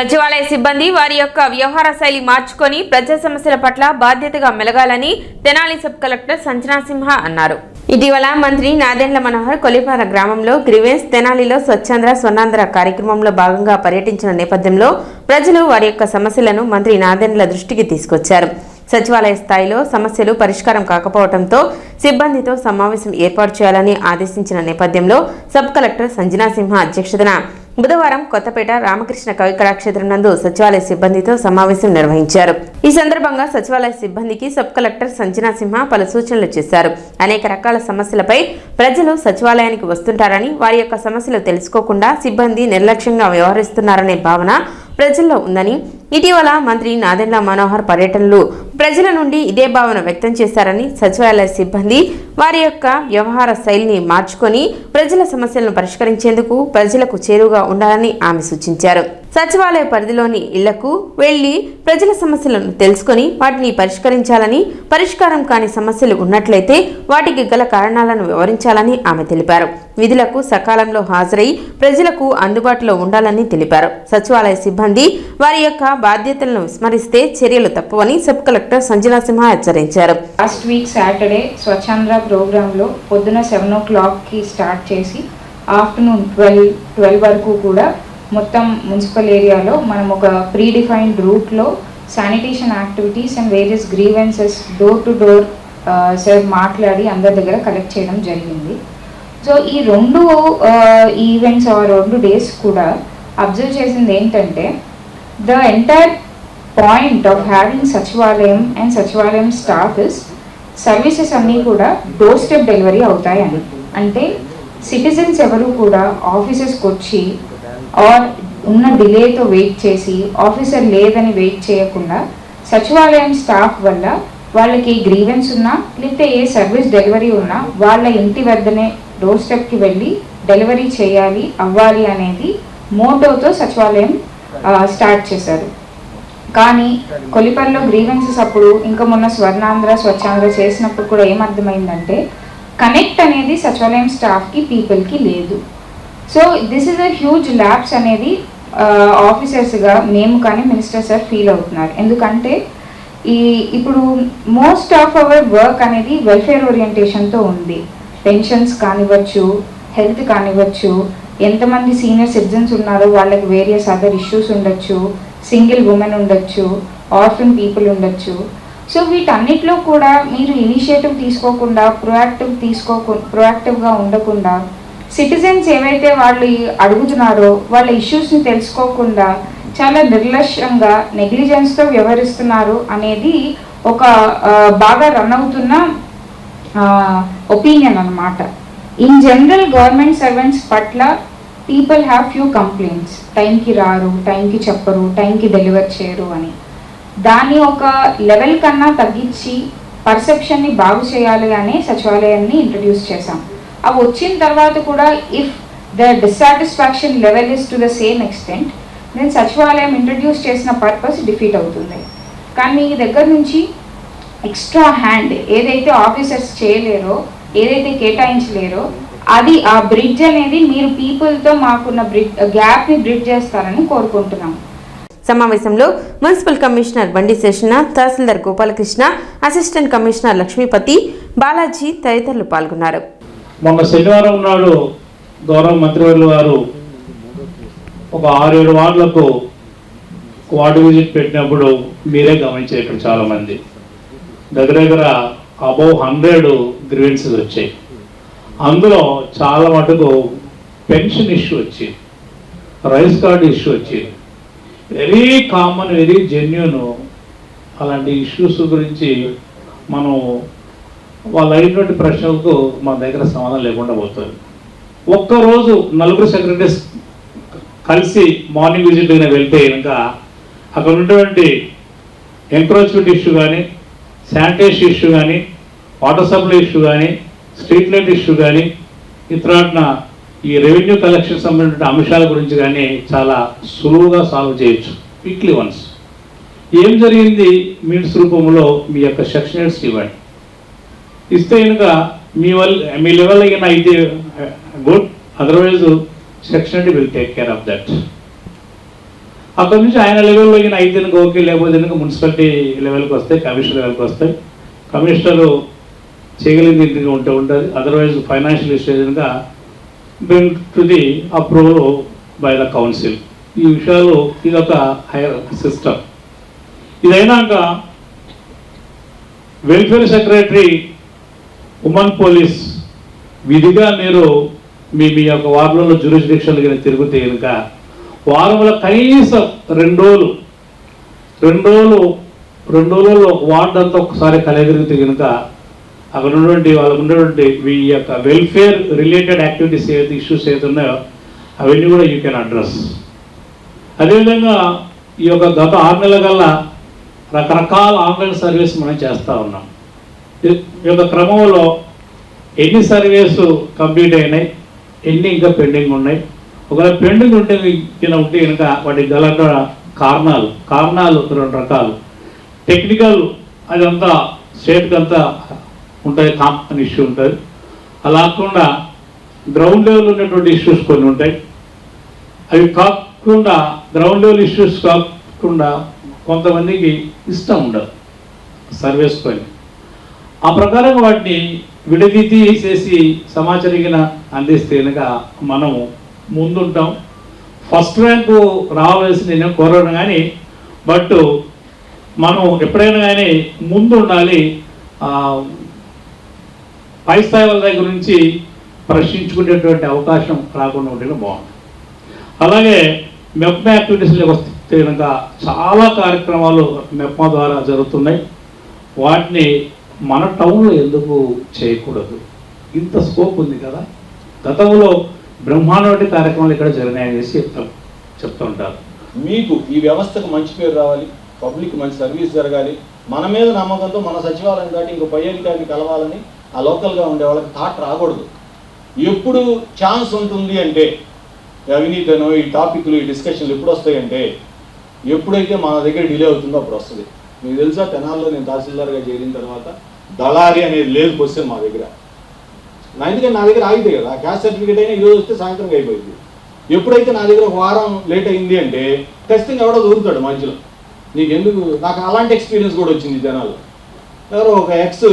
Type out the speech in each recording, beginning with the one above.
సచివాలయ సిబ్బంది వారి యొక్క వ్యవహార శైలి మార్చుకొని ప్రజా సమస్యల పట్ల బాధ్యతగా మెలగాలని తెనాలి సబ్ కలెక్టర్ సంజనా సింహ అన్నారు. ఇటీవల మంత్రి నాదెండ్ల మనోహర్ కొలిపార గ్రామంలో గ్రివెన్స్ తెనాలిలో స్వచ్ఛాంధ్ర స్వర్ణాంధ్ర కార్యక్రమంలో భాగంగా పర్యటించిన నేపథ్యంలో ప్రజలు వారి యొక్క సమస్యలను మంత్రి నాదెండ్ల దృష్టికి తీసుకొచ్చారు. సచివాలయ స్థాయిలో సమస్యలు పరిష్కారం కాకపోవడంతో సిబ్బందితో సమావేశం ఏర్పాటు చేయాలని ఆదేశించిన నేపథ్యంలో సబ్ కలెక్టర్ సంజనా సింహ అధ్యక్షతన బుధవారం కొత్తపేట రామకృష్ణ కవి కళాక్షేత్రం నందు సచివాలయ సిబ్బందితో సమావేశం నిర్వహించారు. ఈ సందర్భంగా సచివాలయ సిబ్బందికి సబ్ కలెక్టర్ సంజనా సింహ పలు సూచనలు చేశారు. అనేక రకాల సమస్యలపై ప్రజలు సచివాలయానికి వస్తుంటారని వారి యొక్క సమస్యలు తెలుసుకోకుండా సిబ్బంది నిర్లక్ష్యంగా వ్యవహరిస్తున్నారనే భావన ప్రజల్లో ఉందని ఇటీవల మంత్రి నాదెండ్ల మనోహర్ పర్యటనలు ప్రజల నుండి ఇదే భావన వ్యక్తం చేశారని సచివాలయ సిబ్బంది వారి యొక్క వ్యవహార శైలిని మార్చుకొని ప్రజల సమస్యలను పరిష్కరించేందుకు ప్రజలకు చేరువగా ఉండాలని ఆమె సూచించారు. సచివాలయ పరిధిలోని ఇళ్ళకు వెళ్ళి ప్రజల సమస్యలను తెలుసుకొని వాటిని పరిష్కరించాలని పరిష్కారం కాని సమస్యలు ఉన్నట్లయితే వాటికి గల కారణాలను వివరించాలని ఆమె తెలిపారు. విధులకు సకాలంలో హాజరై ప్రజలకు అందుబాటులో ఉండాలని తెలిపారు. సచివాలయ సిబ్బంది వారి యొక్క బాధ్యతలను విస్మరిస్తే చర్యలు తప్పవని సబ్ కలెక్టర్ సంజనా సింహ హెచ్చరించారు. లాస్ట్ వీక్ సాటర్డే స్వచ్ఛంద్ర ప్రోగ్రాంలో పొద్దున సెవెన్ ఓ క్లాక్కి స్టార్ట్ చేసి ఆఫ్టర్నూన్ ట్వెల్వ్ ట్వెల్వ్ వరకు కూడా మొత్తం మున్సిపల్ ఏరియాలో మనం ఒక ప్రీ డిఫైన్డ్ రూట్లో sanitation activities and various grievances door to door sir మాట్లాడి అందరి దగ్గర కలెక్ట్ చేయడం జరిగింది. సో ఈ రెండు ఈవెంట్స్ రెండు డేస్ కూడా అబ్జర్వ్ చేసింది ఏంటంటే the entire point of having Sachivalayam and Sachivalayam staff is services అన్నీ కూడా డోర్ స్టెప్ డెలివరీ అవుతాయని. అంటే సిటిజన్స్ ఎవరు కూడా ఆఫీసెస్కి వచ్చి ఆర్ ఉన్న డిలేతో వెయిట్ చేసి ఆఫీసర్ లేదని వెయిట్ చేయకుండా సచివాలయం స్టాఫ్ వల్ల వాళ్ళకి గ్రీవెన్స్ ఉన్నా లేకపోతే ఏ సర్వీస్ డెలివరీ ఉన్నా వాళ్ళ ఇంటి వద్దనే డోర్ స్టెప్కి వెళ్ళి డెలివరీ చేయాలి అవ్వాలి అనేది మోటోతో సచివాలయం స్టార్ట్ చేశారు. కానీ కొలిపల్లో గ్రీవెన్సెస్ అప్పుడు ఇంకా మొన్న స్వర్ణాంధ్ర స్వచ్ఛాంధ్ర చేసినప్పుడు కూడా ఏమర్థమైందంటే కనెక్ట్ అనేది సచివాలయం స్టాఫ్కి పీపుల్కి లేదు. So this is a huge lapse అనేది ఆఫీసర్స్గా మేము కానీ మినిస్టర్ సార్ ఫీల్ అవుతున్నారు. ఎందుకంటే ఈ ఇప్పుడు మోస్ట్ ఆఫ్ అవర్ వర్క్ అనేది వెల్ఫేర్ ఓరియంటేషన్తో ఉంది. పెన్షన్స్ కానివ్వచ్చు హెల్త్ కానివ్వచ్చు ఎంతమంది సీనియర్ సిటిజన్స్ ఉన్నారో వాళ్ళకి వేరియస్ అదర్ ఇష్యూస్ ఉండొచ్చు సింగిల్ ఉమెన్ ఉండొచ్చు ఆర్ఫన్ పీపుల్ ఉండొచ్చు. సో వీటన్నిటిలో కూడా మీరు ఇనిషియేటివ్ తీసుకోకుండా ప్రొయాక్టివ్ తీసుకోకు ప్రొయాక్టివ్గా ఉండకుండా సిటిజన్స్ ఏవైతే వాళ్ళు అడుగుతున్నారో వాళ్ళ ఇష్యూస్ని తెలుసుకోకుండా చాలా నిర్లక్ష్యంగా నెగ్లిజెన్స్తో వ్యవహరిస్తున్నారు అనేది ఒక బాగా రన్ అవుతున్న ఒపీనియన్ అన్నమాట. ఇన్ జనరల్ గవర్నమెంట్ సర్వెంట్స్ పట్ల పీపుల్ హ్యావ్ ఫ్యూ కంప్లైంట్స్ టైంకి రారు టైంకి చెప్పరు టైంకి డెలివర్ చేయరు అని. దాన్ని ఒక లెవెల్ కన్నా తగ్గించి పర్సెప్షన్ని బాగు చేయాలి అనే సచివాలయాన్ని ఇంట్రడ్యూస్ చేశాం. అవి వచ్చిన తర్వాత కూడా if the dissatisfaction level is to the same extent then Sachivalayam introduce చేసిన పర్పస్ డిఫీట్ అవుతుంది. కానీ మీ దగ్గర నుంచి ఎక్స్ట్రా హ్యాండ్ ఏదైతే ఆఫీసర్స్ చేయలేరో ఏదైతే కేటాయించలేరో అది ఆ బ్రిడ్జ్ అనేది మీరు పీపుల్తో మాకున్న బ్రిడ్జ్ గ్యాప్ని బ్రిడ్జ్ చేస్తారని కోరుకుంటున్నాం. సమావేశంలో municipal commissioner Bandi Seshanath tahsildar Gopalakrishna assistant commissioner Lakshmipathi Balaji తదితరులు పాల్గొన్నారు. మొన్న శనివారం నాడు గౌరవ మంత్రివర్యులు గారు ఒక ఆరు ఏడు వార్డులకు వార్డు విజిట్ పెట్టినప్పుడు మీరే గమనించారు ఇక్కడ చాలా మంది దగ్గర దగ్గర అబౌవ్ హండ్రెడ్ గ్రీవెన్సెస్ వచ్చాయి. అందులో చాలా మటుకు పెన్షన్ ఇష్యూ వచ్చింది రైస్ కార్డు ఇష్యూ వచ్చింది వెరీ కామన్ వెరీ జెన్యున్ అలాంటి ఇష్యూస్ గురించి మనం వాళ్ళు అడిగినటువంటి ప్రశ్నలకు మన దగ్గర సమాధానం లేకుండా పోతుంది. ఒక్కరోజు నలుగురు సెక్రటరీస్ కలిసి మార్నింగ్ విజిట్ అయినా వెళ్తే కనుక అక్కడ ఉన్నటువంటి ఎంక్రోచ్మెంట్ ఇష్యూ కానీ శానిటేషన్ ఇష్యూ కానీ వాటర్ సప్లై ఇష్యూ కానీ స్ట్రీట్ లైట్ ఇష్యూ కానీ ఇతరాట్న ఈ రెవెన్యూ కలెక్షన్ సంబంధించిన అంశాల గురించి కానీ చాలా సులువుగా సాల్వ్ చేయొచ్చు. వీక్లీ వన్స్ ఏం జరిగింది? మీట్స్ రూపంలో మీ యొక్క సెక్షనర్స్ ఇవ్వండి. ఇస్తే కనుక మీ వల్ల మీ లెవెల్ అయినా అయితే good. Otherwise section will take care of that. అక్కడి నుంచి ఆయన లెవెల్లో అయిన అయితే ఓకే లేకపోతే కనుక మున్సిపాలిటీ లెవెల్కి వస్తాయి కమిషనర్ లెవెల్కి వస్తాయి. కమిషనరు చేయగలిగింది ఇంటికి ఉంటే ఉంటుంది. అదర్వైజ్ ఫైనాన్షియల్ ఇష్యూస్ కనుక bring to the approval by the council ఈ విషయాలు ఇది ఒక హైయర్ సిస్టమ్ ఇదైనాక వెల్ఫేర్ సెక్రటరీ ఉమెన్ పోలీస్ విధిగా మీరు మీ మీ యొక్క వార్డులలో జ్యూరిస్డిక్షన్లు కానీ తిరిగితే కనుక వారంలో కనీసం రెండు రోజులు రెండు రోజులు రెండు రోజుల్లో వార్డు అంతా ఒకసారి కలగలిగితే కనుక అక్కడ ఉన్నటువంటి వాళ్ళకు ఉన్నటువంటి మీ యొక్క వెల్ఫేర్ రిలేటెడ్ యాక్టివిటీస్ ఏవైతే ఇష్యూస్ ఏవైతే ఉన్నాయో అవన్నీ కూడా యూ కెన్ అడ్రస్ అదేవిధంగా ఈ యొక్క గత ఆరు నెలల కల్లా రకరకాల ఆన్లైన్ సర్వీస్ మనం చేస్తూ ఉన్నాం. ఈ- యొక్క క్రమంలో ఎన్ని సర్వీసు కంప్లీట్ అయినాయి ఎన్ని ఇంకా పెండింగ్ ఉన్నాయి. ఒకవేళ పెండింగ్ ఉంటే ఇలా ఉంటే కనుక వాటికి గల కారణాలు కారణాలు రెండు రకాలు. టెక్నికల్ అదంతా స్టేట్కి అంతా ఉంటాయి కాంపన్ ఇష్యూ ఉంటుంది అలా కాకుండా గ్రౌండ్ లెవెల్ ఉన్నటువంటి ఇష్యూస్ కొన్ని ఉంటాయి. అవి కాకుండా గ్రౌండ్ లెవెల్ ఇష్యూస్ కాకుండా కొంతమందికి ఇష్టం ఉండదు సర్వేస్ పని. ఆ ప్రకారం వాటిని విడదీసి చేసి సమాచారిగిన అందిస్తే కనుక మనం ముందుంటాం. ఫస్ట్ ర్యాంకు రావాల్సి నేను కోరడం కానీ బట్ మనం ఎప్పుడైనా కానీ ముందు ఉండాలి పై స్థాయి వాళ్ళ దగ్గర నుంచి ప్రశ్నించుకునేటువంటి అవకాశం రాకుండా ఉండడం బాగుంది. అలాగే మెప్మా యాక్టివిటీస్లోకి వస్తే కనుక చాలా కార్యక్రమాలు మెప్మా ద్వారా జరుగుతున్నాయి. వాటిని మన టౌన్లో ఎందుకు చేయకూడదు? ఇంత స్కోప్ ఉంది కదా. గతంలో బ్రహ్మాండ కార్యక్రమాలు ఇక్కడ జరిగినాయని చేసి చెప్తాం చెప్తూ ఉంటారు మీకు ఈ వ్యవస్థకు మంచి పేరు రావాలి పబ్లిక్ మంచి సర్వీస్ జరగాలి మన మీద నమ్మకంతో మన సచివాలయం దాటి ఇంకో పై అధికారిని కలవాలని ఆ లోకల్గా ఉండే వాళ్ళకి థాట్ రాకూడదు. ఎప్పుడు ఛాన్స్ ఉంటుంది అంటే అవినీతను ఈ టాపిక్లు ఈ డిస్కషన్లు ఎప్పుడు వస్తాయంటే ఎప్పుడైతే మన దగ్గర డిలే అవుతుందో అప్పుడు వస్తుంది. మీకు తెలుసా తెనాల్లో నేను తహసీల్దార్గా చేరిన తర్వాత దళారి అనేది లేదు క్వశ్చన్ మా దగ్గర. నా ఎందుకంటే నా దగ్గర ఆగితే కదా క్యాస్ట్ సర్టిఫికేట్ అయినా ఈరోజు వస్తే సాయంత్రం అయిపోయింది. ఎప్పుడైతే నా దగ్గర ఒక వారం లేట్ అయింది అంటే ఖచ్చితంగా ఎవడో దొరుకుతాడు మధ్యలో. నీకు ఎందుకు నాకు అలాంటి ఎక్స్పీరియన్స్ కూడా వచ్చింది జనాలు ఎవరో ఒక ఎక్స్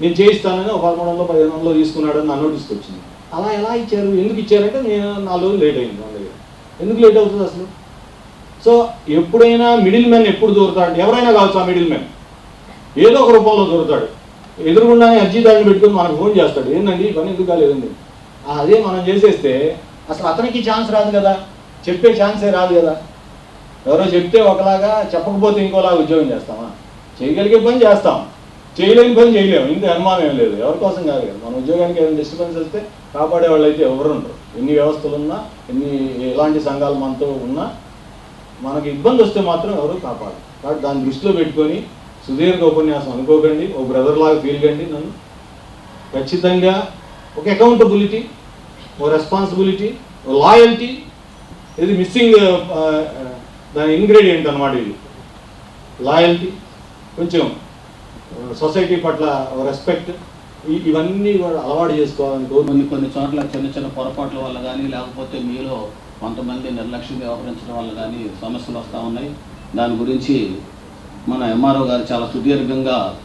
నేను చేయిస్తానని ఒక పదమూడు వందలు పదిహేను వందలు తీసుకున్నాడని నా నోటీస్కి వచ్చింది. అలా ఎలా ఇచ్చారు? ఎందుకు ఇచ్చారంటే నేను నాలుగు రోజులు లేట్ అయింది వాళ్ళ దగ్గర. ఎందుకు లేట్ అవుతుంది అసలు? సో ఎప్పుడైనా మిడిల్ మ్యాన్ ఎప్పుడు దొరుకుతాడు ఎవరైనా కావచ్చు ఆ మిడిల్ మ్యాన్ ఏదో ఒక రూపంలో దొరుకుతాడు. ఎదురుగుండానే అర్జీదారుని పెట్టుకుని మనకు ఫోన్ చేస్తాడు. ఏందండి పని ఎందుకు కాలేదండి అదే. మనం చేసేస్తే అసలు అతనికి ఛాన్స్ రాదు కదా. చెప్పే ఛాన్సే రాదు కదా. ఎవరో చెప్తే ఒకలాగా చెప్పకపోతే ఇంకోలాగా ఉద్యోగం చేస్తామా? చేయగలిగే పని చేస్తాం. చేయలేని పని చేయలేము. ఇంత అనుమానం ఏం లేదు. ఎవరి కోసం కాదు కదా. మన ఉద్యోగానికి ఏదైనా డిస్టర్బెన్స్ వస్తే కాపాడే వాళ్ళు అయితే ఎవరు ఉండరు ఎన్ని వ్యవస్థలు ఉన్నా ఎన్ని ఎలాంటి సంఘాలు మనతో ఉన్నా మనకి ఇబ్బంది వస్తే మాత్రం ఎవరు కాపాడు కాబట్టి దాన్ని దృష్టిలో పెట్టుకొని సుదీర్ఘ ఉపన్యాసం అనుకోకండి. ఓ బ్రదర్ లాగా ఫీల్ కండి నన్ను. ఖచ్చితంగా ఒక అకౌంటబిలిటీ ఓ రెస్పాన్సిబిలిటీ ఓ లాయల్టీ ఇది మిస్సింగ్ దాని ఇంగ్రీడియంట్ అనమాట ఇది. లాయల్టీ కొంచెం సొసైటీ పట్ల రెస్పెక్ట్ ఇవన్నీ కూడా అలవాటు చేసుకోవాలని కొన్ని కొన్ని చోట్ల చిన్న చిన్న పొరపాట్ల వల్ల కానీ లేకపోతే మీలో కొంతమంది నిర్లక్ష్యంగా వ్యవహరించడం వల్ల కానీ సమస్యలు వస్తూ ఉన్నాయి. దాని గురించి మన ఎంఆర్ఓ గారు చాలా సుదీర్ఘంగా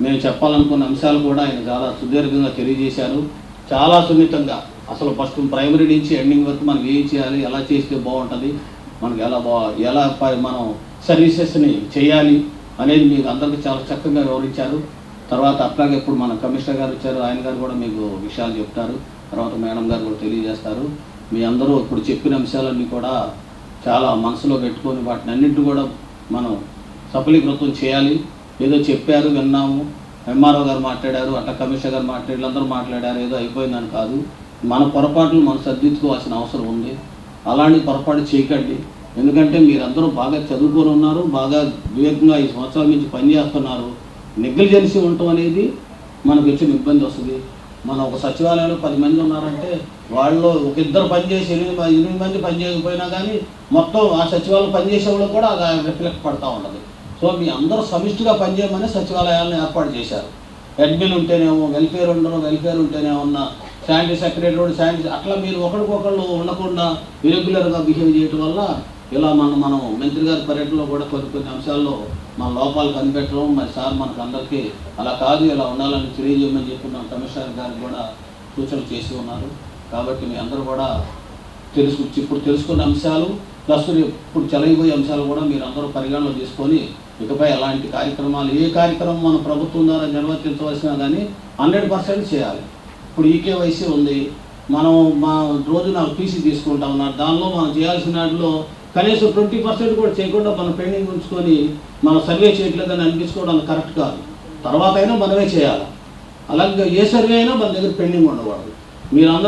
మేము చెప్పాలనుకున్న అంశాలు కూడా ఆయన చాలా సుదీర్ఘంగా తెలియజేశారు. చాలా సున్నితంగా. అసలు ఫస్ట్ ప్రైమరీ నుంచి ఎండింగ్ వరకు మనం ఏం చేయాలి ఎలా చేస్తే బాగుంటుంది మనకి ఎలా బా ఎలా ప- మనం సర్వీసెస్ని చేయాలి అనేది మీకు అందరికీ చాలా చక్కగా వివరించారు. తర్వాత అట్లాగే ఇప్పుడు మన కమిషనర్ గారు వచ్చారు ఆయన గారు కూడా మీకు విషయాలు చెప్తారు. తర్వాత మేడం గారు కూడా తెలియజేస్తారు. మీ అందరూ ఇప్పుడు చెప్పిన అంశాలన్నీ కూడా చాలా మనసులో పెట్టుకొని వాటిని అన్నింటినీ కూడా మనం సఫలీకృతం చేయాలి. ఏదో చెప్పారు విన్నాము. ఎంఆర్ఓ గారు మాట్లాడారు అట్లా కమిషనర్ గారు మాట్లాడారు అందరూ మాట్లాడారు ఏదో అయిపోయిందని కాదు. మన పొరపాట్లు మనం సర్దిద్దుకోవాల్సిన అవసరం ఉంది. అలాంటి పొరపాటు చేయకండి. ఎందుకంటే మీరందరూ బాగా చదువుకొని ఉన్నారు బాగా వివేకంగా ఈ సంవత్సరాల నుంచి పనిచేస్తున్నారు నెగ్లిజెన్సీ ఉండటం అనేది మనకు వచ్చిన ఇబ్బంది వస్తుంది. మన ఒక సచివాలయంలో పది మంది ఉన్నారంటే వాళ్ళు ఒక ఇద్దరు పనిచేసి ఎనిమిది ఎనిమిది మంది పని చేయకపోయినా కానీ మొత్తం ఆ సచివాలయం పనిచేసే వాళ్ళు కూడా అది రిఫ్లెక్ట్ పడతా ఉండదు సో మీ అందరూ సమిష్టిగా పనిచేయమని సచివాలయాలను ఏర్పాటు చేశారు. అడ్మిన్ ఉంటేనేమో వెల్ఫేర్ ఉండరు వెల్ఫేర్ ఉంటేనేమో ఉన్న శానిటరీ సెక్రటరీ శానిటరీ అట్లా మీరు ఒకరికొకళ్ళు ఉండకుండా ఇరెగ్యులర్గా బిహేవ్ చేయడం వల్ల ఇలా మనం మనం మంత్రి గారి పర్యటనలో కూడా కొన్ని కొన్ని అంశాల్లో మన లోపాలు కనిపెట్టడం మరి సార్ మనకు అందరికీ అలా కాదు ఇలా ఉండాలని తెలియజేయమని చెప్పి మన కమిషనర్ గారికి కూడా సూచనలు చేసి ఉన్నారు. కాబట్టి మీ అందరూ కూడా తెలుసు ఇప్పుడు తెలుసుకున్న అంశాలు ప్లస్ ఇప్పుడు చెలగిపోయే అంశాలు కూడా మీరు అందరూ పరిగణలో తీసుకొని ఇకపై అలాంటి కార్యక్రమాలు ఏ కార్యక్రమం మన ప్రభుత్వం ద్వారా నిర్వర్తించవలసినా కానీ హండ్రెడ్ పర్సెంట్ చేయాలి. ఇప్పుడు ఈకేవైసీ ఉంది. మనం మా రోజు నాకు టీసీ తీసుకుంటా ఉన్నారు. దానిలో మనం చేయాల్సిన వాటిలో కనీసం ట్వంటీ పర్సెంట్ కూడా చేయకుండా మనం పెండింగ్ ఉంచుకొని మనం సర్వే చేయట్లేదని అనిపించుకోవడం కరెక్ట్ కాదు. తర్వాత అయినా మనమే చేయాలి. అలాగే ఏ సర్వే అయినా మన దగ్గర పెండింగ్ ఉండకూడదు. మీరందరూ